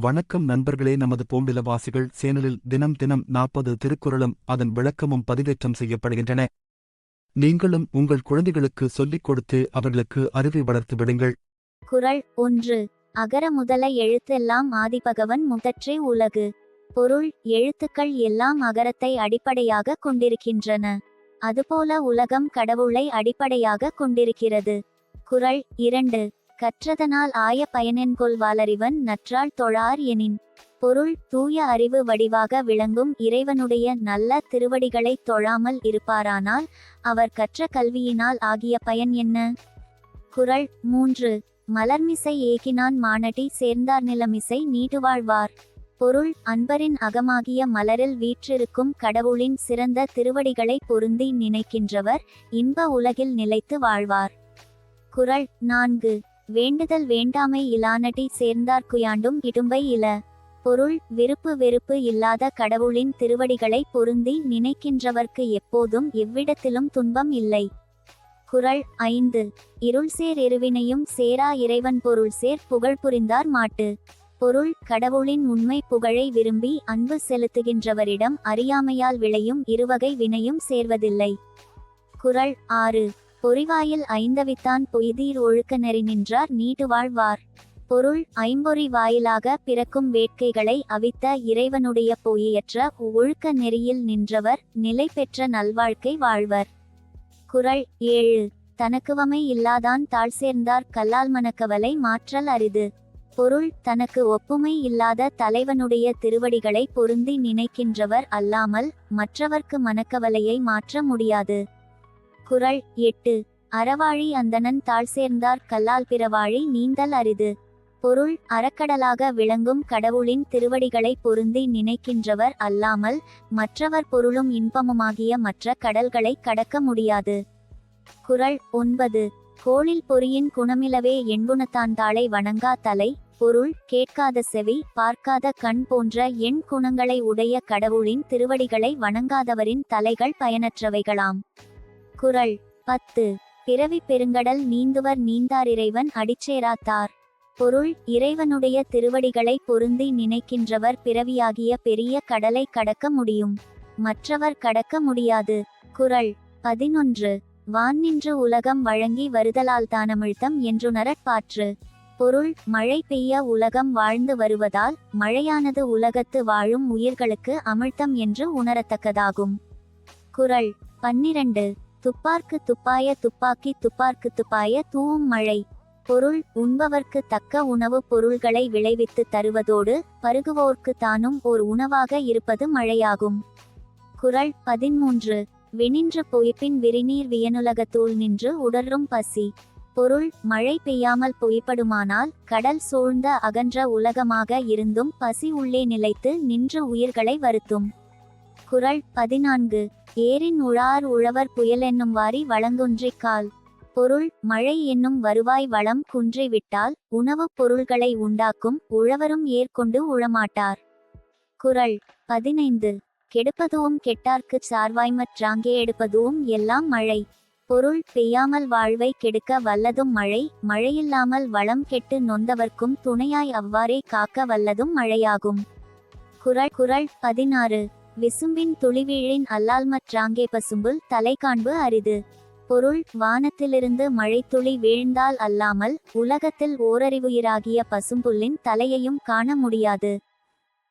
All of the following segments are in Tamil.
வணக்கம் நண்பர்களே நமது பூம்பிலவாசிகள் சேனலில் தினம் தினம் நாற்பது திருக்குறளும் அதன் விளக்கமும் பதிவேற்றம் செய்யப்படுகின்றன. நீங்களும் உங்கள் குழந்தைகளுக்கு சொல்லிக் கொடுத்து அவர்களுக்கு அறிவை வளர்த்து விடுங்கள். குரல் ஒன்று. அகர முதல எழுத்தெல்லாம் ஆதிபகவன் முதற்றே உலகு. பொருள் எழுத்துக்கள் எல்லாம் அகரத்தை அடிப்படையாக கொண்டிருக்கின்றன. அதுபோல உலகம் கடவுளை அடிப்படையாக கொண்டிருக்கிறது. குறள் இரண்டு. கற்றதனால் ஆய பயனென்கொள் வாலறிவன் நற்றாள் தொழார் எனின். பொருள் தூய அறிவு வடிவாக விளங்கும் இறைவனுடைய நல்ல திருவடிகளை தொழாமல் இருப்பாரானால் அவர் கற்ற கல்வியினால் ஆகிய பயன் என்ன? குரல் மூன்று. மலர்மிசை ஏகினான் மானடி சேர்ந்தார் நிலமிசை நீடுவாழ்வார் பொருள் அன்பரின் அகமாகிய மலரில் வீற்றிருக்கும் கடவுளின் சிறந்த திருவடிகளை பொருந்தி நினைக்கின்றவர் இன்ப உலகில் நிலைத்து வாழ்வார். குரல் நான்கு. வேண்டுதல் வேண்டாமை இலானடி சேர்ந்தார் குயாண்டும் இடும்பை இல பொருள் விருப்பு வெறுப்பு இல்லாத கடவுளின் திருவடிகளை பொருந்தி நினைக்கின்றவர்க்கு எப்போதும் எவ்விடத்திலும் துன்பம் இல்லை. குறள் ஐந்து. இருள் சேர் எருவினையும் சேரா இறைவன் பொருள் சேர் புகழ் புரிந்தார் மாட்டு. பொருள் கடவுளின் உண்மை புகழை விரும்பி அன்பு செலுத்துகின்றவரிடம் அறியாமையால் விளையும் இருவகை வினையும் சேர்வதில்லை. குறள் ஆறு. பொறிவாயில் ஐந்தவித்தான் பொய்தீர் ஒழுக்க நெறி நின்றார் நீடு வாழ்வார். பொருள் ஐம்பொறி வாயிலாக பிறக்கும் வேட்கைகளை அவித்த இறைவனுடைய பொய்யற்ற ஒழுக்க நெறியில் நின்றவர் நிலை பெற்ற நல்வாழ்க்கை வாழ்வர். குரல் ஏழு. தனக்குவமை இல்லாதான் தாழ் சேர்ந்தார் கல்லால் மனக்கவலை மாற்றல் அரிது. பொருள் தனக்கு ஒப்புமை இல்லாத தலைவனுடைய திருவடிகளை பொருந்தி நினைக்கின்றவர் அல்லாமல் மற்றவர்க்கு மனக்கவலையை மாற்ற முடியாது. குரல் எட்டு. அறவாழி அந்தணன் தாழ் சேர்ந்தார் கல்லால் பிறவாழி நீந்தல் அரிது. பொருள் அறக்கடலாக விளங்கும் கடவுளின் திருவடிகளை பொருந்தி நினைக்கின்றவர் அல்லாமல் மற்றவர் பொருளும் இன்பமுமாகிய மற்ற கடல்களை கடக்க முடியாது. குறள் ஒன்பது. கோளில் பொறியின் குணமிலவே எண்குணத்தான் தாளை வணங்கா தலை. பொருள் கேட்காத செவி பார்க்காத கண் போன்ற எண் குணங்களை உடைய கடவுளின் திருவடிகளை வணங்காதவரின் தலைகள் பயனற்றவைகளாம். குரல் பத்து. பிறவி பெருங்கடல் நீந்துவர் நீந்தார் இறைவன் அடிச்சேராத்தார். பொருள் இறைவனுடைய திருவடிகளை பொருந்தி நினைக்கின்றவர் பிறவியாகிய பெரிய கடலை கடக்க முடியும். மற்றவர் கடக்க முடியாது. குறள் பதினொன்று. வான் நின்று உலகம் வழங்கி வருதலால் தானமிழ்த்தம் என்றுணரற்பாற்று பொருள் மழை பெய்ய உலகம் வாழ்ந்து வருவதால் மழையானது உலகத்து வாழும் உயிர்களுக்கு அமிழ்த்தம் என்று உணரத்தக்கதாகும். குரல் பன்னிரண்டு. துப்பார்க்கு துப்பாய துப்பாக்கி துப்பார்க்கு துப்பாய தூவும் மழை. பொருள் உண்பவர்க்கு தக்க உணவுப் பொருள்களை விளைவித்து தருவதோடு பருகுவோர்க்கு தானும் ஓர் உணவாக இருப்பது மழையாகும். குரல் பதிமூன்று வினின்று பொய்ப்பின் விரிநீர் வியனுலகத்தூள் நின்று உடரும் பசி. பொருள் மழை பெய்யாமல் பொய்ப்படுமானால் கடல் சூழ்ந்த அகன்ற உலகமாக இருந்தும் பசி உள்ளே நிலைத்து நின்று உயிர்களை வருத்தும். குறள் பதினான்கு. ஏரின் உழார் உழவர் புயல் என்னும் வாரி வளங்குன்றிக் கால் பொருள் மழை என்னும் வருவாய் வளம் குன்றிவிட்டால் உணவுப் பொருள்களை உண்டாக்கும் உழவரும் ஏற்கொண்டு உழமாட்டார். குறள் பதினைந்து. கெடுப்பதுவும் கெட்டார்க்குச் சார்வாய்மற்றாங்கே எடுப்பதுவும் எல்லாம் மழை. பொருள் பெய்யாமல் வாழ்வை கெடுக்க வல்லதும் மழை மழையில்லாமல் வளம் கெட்டு நொந்தவர்க்கும் துணையாய் அவ்வாறே காக்க வல்லதும் மழையாகும். குரல் குறள் பதினாறு. விசும்பின் துளிவீழின் அல்லால்மற்றாங்கே பசும்புல் தலை காண்பு அரிது. பொருள் வானத்திலிருந்து மழைத்துளி வீழ்ந்தால் அல்லாமல் உலகத்தில் ஓரறிவுயிராகிய பசும்புல்லின் தலையையும் காண முடியாது.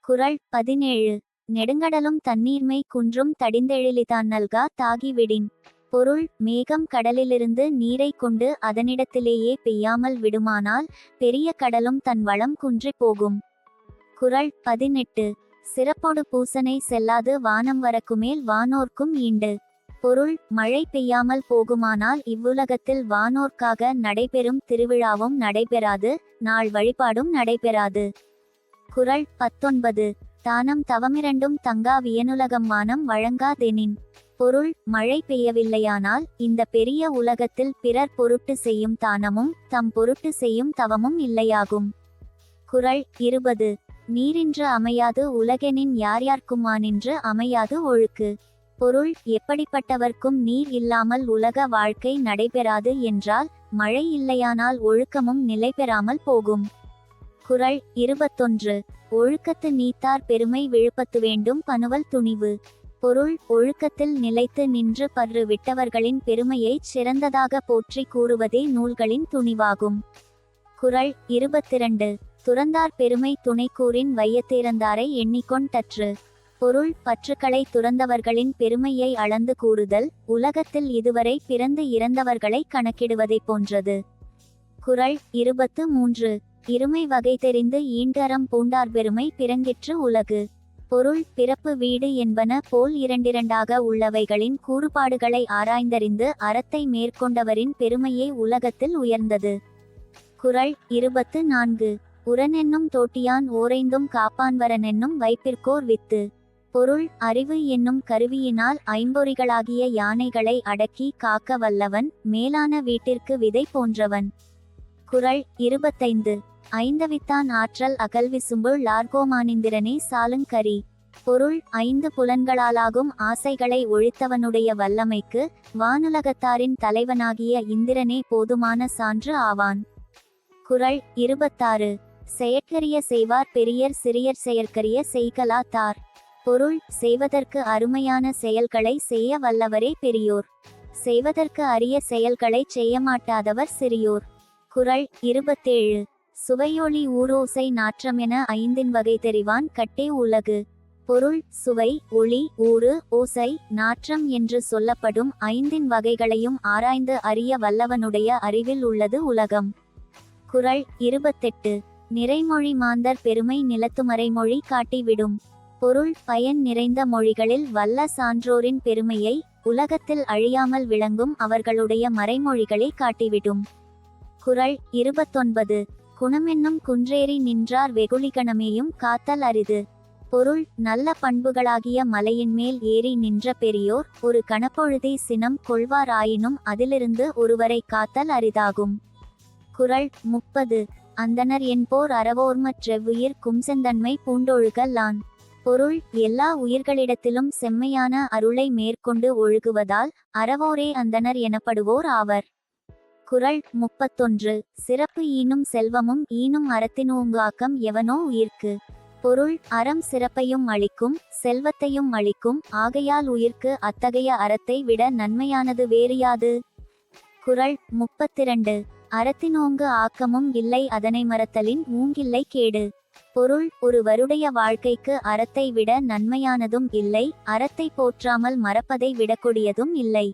குரல் பதினேழு. நெடுங்கடலும் தண்ணீர்மை குன்றும் தடிந்தெழிலிதான் நல்கா தாகிவிடின் பொருள் மேகம் கடலிலிருந்து நீரை கொண்டு அதனிடத்திலேயே பெய்யாமல் விடுமானால் பெரிய கடலும் தன் வளம் குன்றிப் போகும். குரல் பதினெட்டு. சிறப்போடு பூசனை செல்லாது வானம் வரக்குமேல் வானோர்க்கும் ஈண்டு. பொருள் மழை பெய்யாமல் போகுமானால் இவ்வுலகத்தில் வானோர்க்காக நடைபெறும் திருவிழாவும் நடைபெறாது நாள் வழிபாடும் நடைபெறாது. குறள் பத்தொன்பது. தானம் தவமிரண்டும் தங்கா வியனுலகம் வானம் வழங்காதெனின். பொருள் மழை பெய்யவில்லையானால் இந்த பெரிய உலகத்தில் பிறர் பொருட்டு செய்யும் தானமும் தம் பொருட்டு செய்யும் தவமும் இல்லையாகும். குரல் இருபது. நீரின்று அமையாது உலகெனின் யார் யார்க்குமானின்று அமையாது ஒழுக்கு. பொருள் எப்படிப்பட்டவர்க்கும் நீர் இல்லாமல் உலக வாழ்க்கை நடைபெறாது என்றால் மழை இல்லையானால் ஒழுக்கமும் நிலை பெறாமல் போகும். குரல் இருபத்தொன்று. ஒழுக்கத்து நீத்தார் பெருமை விழுப்பத்து வேண்டும் பனுவல் துணிவு. பொருள் ஒழுக்கத்தில் நிலைத்து நின்று பற்று விட்டவர்களின் பெருமையைச் சிறந்ததாக போற்றி கூறுவதே நூல்களின் துணிவாகும். குரல் இருபத்திரண்டு. துறந்தார் பெருமை துணைக்கூறின் வையத்திறந்தாரை எண்ணிக்கொண்டற்று பொருள் பற்றுக்களை துறந்தவர்களின் பெருமையை அளந்து கூறுதல் உலகத்தில் இதுவரை பிறந்து இறந்தவர்களை கணக்கிடுவதைப் போன்றது. குரல் இருபத்து மூன்று. இருமை வகை தெரிந்து ஈண்டறம் பூண்டார் பெருமை பிறங்கிற்று உலகு. பொருள் பிறப்பு வீடு என்பன போல் இரண்டிரண்டாக உள்ளவைகளின் கூறுபாடுகளை ஆராய்ந்தறிந்து அறத்தை மேற்கொண்டவரின் பெருமையே உலகத்தில் உயர்ந்தது. குறள் இருபத்து நான்கு. உரனென்னும் தோட்டியான் ஓரைந்தும் காப்பான்வரனென்னும் வைப்பிற்கோர் வித்து. பொருள் அறிவு என்னும் கருவியினால் ஐம்பொறிகளாகிய யானைகளை அடக்கி காக்க வல்லவன் மேலான வீட்டிற்கு விதை போன்றவன். குரல் இருபத்தைந்து. ஐந்தவித்தான் ஆற்றல் அகல்விசும்பு லார்கோமானிந்திரனே சாலுங்கரி பொருள் ஐந்து புலன்களாலாகும் ஆசைகளை ஒழித்தவனுடைய வல்லமைக்கு வானுலகத்தாரின் தலைவனாகிய இந்திரனே போதுமான சான்று ஆவான். குரல் இருபத்தாறு. செயற்கரிய செய்வார் பெரியர் சிறியர் செயற்கரிய செய்கலா தார். பொருள் செய்வதற்கு அருமையான செயல்களை செய்ய வல்லவரே பெரியோர். செய்வதற்கு அரிய செயல்களை செய்ய மாட்டாதவர் சிறியோர். குரல் இருபத்தேழு. சுவையொளி ஊரோசை நாற்றம் என ஐந்தின் வகை தெரிவான் கட்டே உலகு. பொருள் சுவை ஒளி ஊறு ஓசை நாற்றம் என்று சொல்லப்படும் ஐந்தின் வகைகளையும் ஆராய்ந்து அறிய வல்லவனுடைய அறிவில் உள்ளது உலகம். குறள் இருபத்தெட்டு. நிறைமொழி மாந்தர் பெருமை நிலத்து மறைமொழி காட்டிவிடும். பொருள் பயன் நிறைந்த மொழிகளில் வல்ல சான்றோரின் பெருமையை உலகத்தில் அழியாமல் விளங்கும் அவர்களுடைய மறைமொழிகளை காட்டிவிடும். குரல் இருபத்தொன்பது. குணமென்னும் குன்றேறி நின்றார் வெகுளிகணமேயும் காத்தல் அரிது. பொருள் நல்ல பண்புகளாகிய மலையின் மேல் ஏறி நின்ற பெரியோர் ஒரு கணப்பொழுதை சினம் கொள்வாராயினும் அதிலிருந்து ஒருவரை காத்தல் அரிதாகும். குரல் முப்பது. அந்தனர் என்போர் அறவோர்மற்றெவ்வுயிர் கும்செந்தன்மை பூண்டொழுகலான். பொருள் எல்லா உயிர்களிடத்திலும் செம்மையான அருளை மேற்கொண்டு ஒழுகுவதால் அறவோரே அந்தனர் எனப்படுவோர் ஆவர். குரல் முப்பத்தொன்று. சிறப்பு ஈனும் செல்வமும் ஈனும் அறத்தினூங்காக்கம் எவனோ உயிர்க்கு. பொருள் அறம் சிறப்பையும் அளிக்கும் செல்வத்தையும் அளிக்கும் ஆகையால் உயிர்க்கு அத்தகைய அறத்தை விட நன்மையானது வேறு யாது? குரல் முப்பத்திரண்டு. அறத்தினோங்கு ஆக்கமும் இல்லை அதனை மறத்தலின் ஊங்கில்லை கேடு. பொருள் ஒருவருடைய வாழ்க்கைக்கு அறத்தை விட நன்மையானதும் இல்லை அறத்தை போற்றாமல் மறப்பதை விடக்கூடியதும் இல்லை.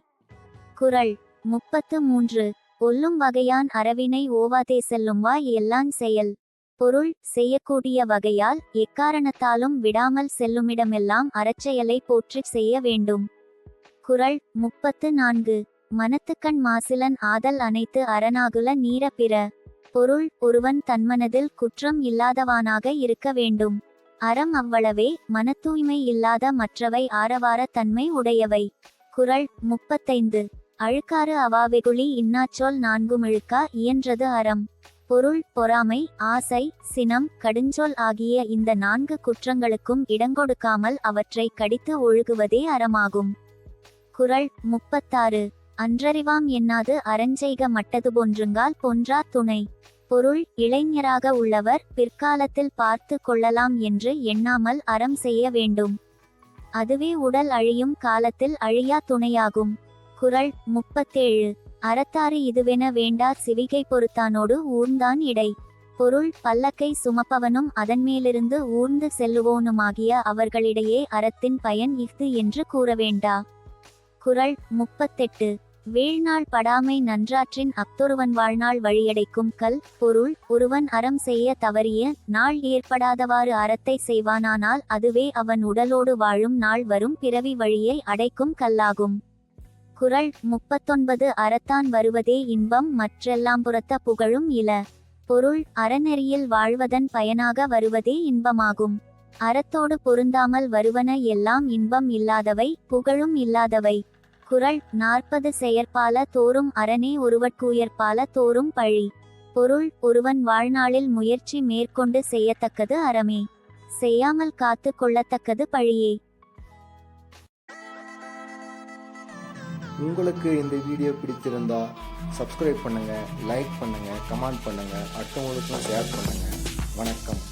குறள் முப்பத்து மூன்று. ஒல்லும் வகையான் அறவினை ஓவாதே செல்லும் வா எல்லான் செயல். பொருள் செய்யக்கூடிய வகையால் எக்காரணத்தாலும் விடாமல் செல்லுமிடமெல்லாம் அறச்செயலை போற்றிச் செய்ய வேண்டும். குரல் முப்பத்து நான்கு. மனத்துக்கண் மாசிலன் ஆதல் அனைத்து அரணாகுல நீர பிற. பொருள் ஒருவன் தன்மனதில் குற்றம் இல்லாதவானாக இருக்க வேண்டும். அறம் அவ்வளவே மனத்தூய்மை இல்லாத மற்றவை ஆரவார தன்மை உடையவை. குரல் முப்பத்தைந்து. அழுக்காறு அவாவெகுளி இன்னாச்சொல் நான்குமிழுக்கா இயன்றது அறம். பொருள் பொறாமை ஆசை சினம் கடுஞ்சொல் ஆகிய இந்த நான்கு குற்றங்களுக்கும் இடங்கொடுக்காமல் அவற்றை கடித்து ஒழுகுவதே அறமாகும். குரல் முப்பத்தாறு. அன்றறிவாம் எண்ணாது அறஞ்செய்க மட்டது போன்றுங்கால் பொன்றா துணை. பொருள் இளைஞராக உள்ளவர் பிற்காலத்தில் பார்த்து கொள்ளலாம் என்று எண்ணாமல் அறம் செய்ய வேண்டும். அதுவே உடல் அழியும் காலத்தில் அழியா துணையாகும். குரல் முப்பத்தேழு. அறத்தாறு இதுவென வேண்டா சிவிகை பொறுத்தானோடு ஊர்ந்தான் இடை. பொருள் பல்லக்கை சுமப்பவனும் அதன்மேலிருந்து ஊர்ந்து செல்லுவோனுமாகிய அவர்களிடையே அறத்தின் பயன் இஃது என்று கூற வேண்டா குரல் முப்பத்தெட்டு. வீழ்நாள் படாமை நன்றாற்றின் அப்தொருவன் வாழ்நாள் வழியடைக்கும் கல் பொருள் ஒருவன் அறம் செய்ய தவறிய நாள் ஏற்படாதவாறு அறத்தை செய்வானானால் அதுவே அவன் உடலோடு வாழும் நாள் வரும் பிறவி வழியை அடைக்கும் கல்லாகும். குரல் முப்பத்தொன்பது அறத்தான் வருவதே இன்பம் மற்றெல்லாம் புறத்த புகழும் இல. பொருள் அறநெறியில் வாழ்வதன் பயனாக வருவதே இன்பமாகும். அறத்தோடு பொருந்தாமல் வருவன எல்லாம் இன்பம் இல்லாதவை புகழும் இல்லாதவை. குரல் நாற்பது செயற்பால தோறும் அரணே ஒருவட்குயற்பால தோறும் பழி. பொருள் ஒருவன் வாழ்நாளில் முயற்சி மேற்கொண்டு செய்யத்தக்கது அறமே. செய்யாமல் காத்து கொள்ளத்தக்கது பழியே. உங்களுக்கு இந்த வீடியோ பிடிச்சிருந்தா சப்ஸ்கிரைப் பண்ணுங்கள் லைக் பண்ணுங்கள் கமெண்ட் பண்ணுங்கள் அடுத்தவங்களுக்கும் ஷேர் பண்ணுங்கள் வணக்கம்.